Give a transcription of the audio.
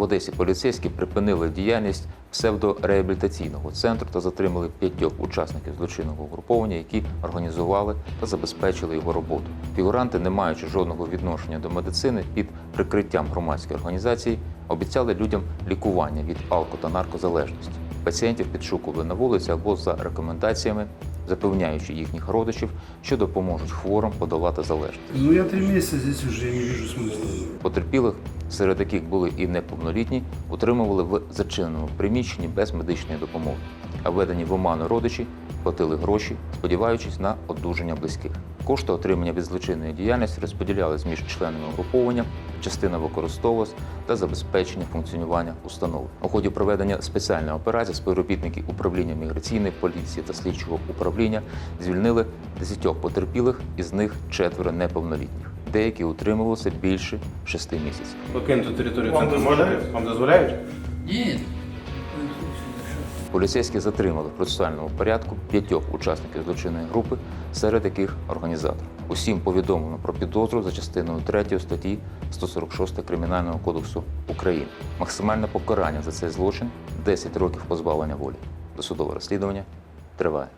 В Одесі поліцейські припинили діяльність псевдореабілітаційного центру та затримали п'ятьох учасників злочинного угруповання, які організували та забезпечили його роботу. Фігуранти, не маючи жодного відношення до медицини, під прикриттям громадської організації обіцяли людям лікування від алко та наркозалежності. Пацієнтів підшукували на вулиці або за рекомендаціями, запевняючи їхніх родичів, що допоможуть хворим подолати залежність. Ну я три місяці тут вже не бачу смислу. Потерпілих, серед яких були і неповнолітні, утримували в зачиненому приміщенні без медичної допомоги. А введені в оману родичі платили гроші, сподіваючись на одужання близьких. Кошти, отримання від злочинної діяльності, розподілялись між членами угруповання, частина використовувалась та забезпечення функціонування установи. У ході проведення спеціальної операції співробітники управління міграційної поліції та слідчого управління звільнили 10 потерпілих, із них четверо неповнолітніх. Деякі утримувалися більше шести місяців. Покинути територію Вам центру дозволяють? можете? Вам дозволяють? Нет. Поліцейські затримали в процесуальному порядку п'ятьох учасників злочинної групи, серед яких організатор. Усім повідомлено про підозру за частиною 3 статті 146 Кримінального кодексу України. Максимальне покарання за цей злочин 10 років позбавлення волі. Досудове розслідування триває.